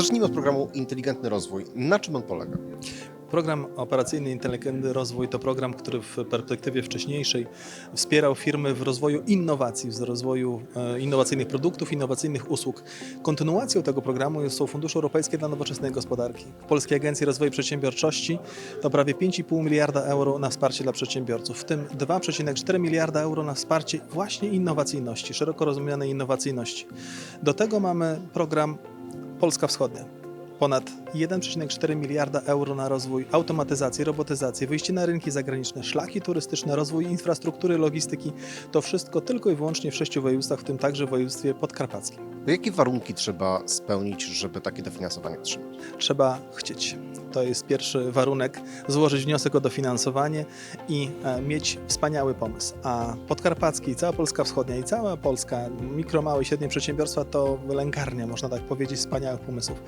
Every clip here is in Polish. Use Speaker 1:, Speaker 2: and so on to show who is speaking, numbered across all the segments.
Speaker 1: Zacznijmy od programu Inteligentny Rozwój. Na czym on polega?
Speaker 2: Program operacyjny Inteligentny Rozwój to program, który w perspektywie wcześniejszej wspierał firmy w rozwoju innowacji, w rozwoju e, innowacyjnych produktów, innowacyjnych usług. Kontynuacją tego programu są Fundusze Europejskie dla Nowoczesnej Gospodarki. Polskiej Agencji Rozwoju Przedsiębiorczości to prawie 5,5 miliarda euro na wsparcie dla przedsiębiorców, w tym 2,4 miliarda euro na wsparcie właśnie innowacyjności, szeroko rozumianej innowacyjności. Do tego mamy program Polska Wschodnia ponad 1,4 miliarda euro na rozwój automatyzacji, robotyzacji, wyjście na rynki zagraniczne, szlaki turystyczne, rozwój infrastruktury, logistyki. To wszystko tylko i wyłącznie w sześciu województwach, w tym także w województwie podkarpackim.
Speaker 1: Jakie warunki trzeba spełnić, żeby takie dofinansowanie otrzymać?
Speaker 2: Trzeba chcieć. To jest pierwszy warunek, złożyć wniosek o dofinansowanie i e, mieć wspaniały pomysł. A Podkarpacki, cała Polska Wschodnia i cała Polska, mikro, małe i średnie przedsiębiorstwa to wylęgarnia, można tak powiedzieć, wspaniałych pomysłów.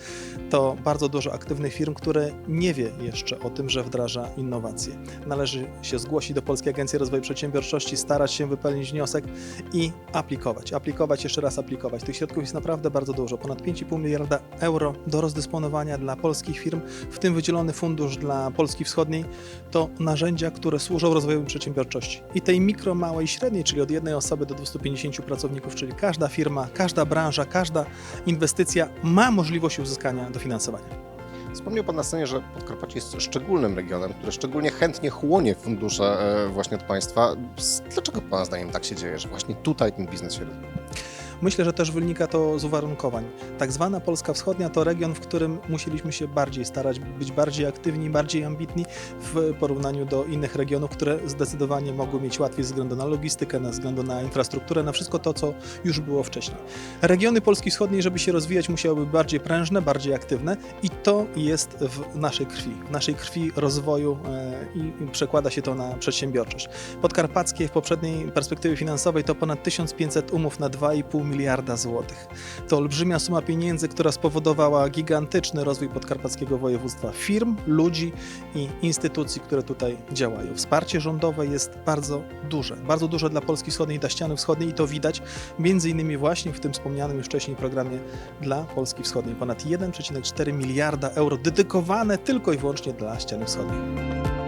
Speaker 2: To bardzo dużo aktywnych firm, które nie wie jeszcze o tym, że wdraża innowacje. Należy się zgłosić do Polskiej Agencji Rozwoju Przedsiębiorczości, starać się wypełnić wniosek i aplikować. Aplikować, jeszcze raz aplikować. Tych środków jest naprawdę bardzo dużo. Ponad 5,5 miliarda euro do rozdysponowania dla polskich firm, w tym wydzielony fundusz dla Polski Wschodniej. To narzędzia, które służą rozwojowi przedsiębiorczości. I tej mikro, małej i średniej, czyli od jednej osoby do 250 pracowników, czyli każda firma, każda branża, każda inwestycja ma możliwość uzyskania dofinansowania.
Speaker 1: Wspomniał Pan na scenie, że Podkarpacie jest szczególnym regionem, który szczególnie chętnie chłonie fundusze e, właśnie od państwa. Dlaczego Pana zdaniem tak się dzieje, że właśnie tutaj ten biznes się rozwija?
Speaker 2: Myślę, że też wynika to z uwarunkowań. Tak zwana Polska Wschodnia to region, w którym musieliśmy się bardziej starać, być bardziej aktywni, bardziej ambitni w porównaniu do innych regionów, które zdecydowanie mogły mieć łatwiej ze względu na logistykę, ze względu na infrastrukturę, na wszystko to, co już było wcześniej. Regiony Polski Wschodniej, żeby się rozwijać, musiały być bardziej prężne, bardziej aktywne i to jest w naszej krwi, w naszej krwi rozwoju e, i przekłada się to na przedsiębiorczość. Podkarpackie w poprzedniej perspektywie finansowej to ponad 1500 umów na 2,5 miliarda złotych. To olbrzymia suma pieniędzy, która spowodowała gigantyczny rozwój podkarpackiego województwa, firm, ludzi i instytucji, które tutaj działają. Wsparcie rządowe jest bardzo duże, bardzo duże dla Polski Wschodniej, dla ściany wschodniej i to widać między innymi właśnie w tym wspomnianym już wcześniej programie dla Polski Wschodniej. Ponad 1,4 miliarda euro dedykowane tylko i wyłącznie dla ściany wschodniej.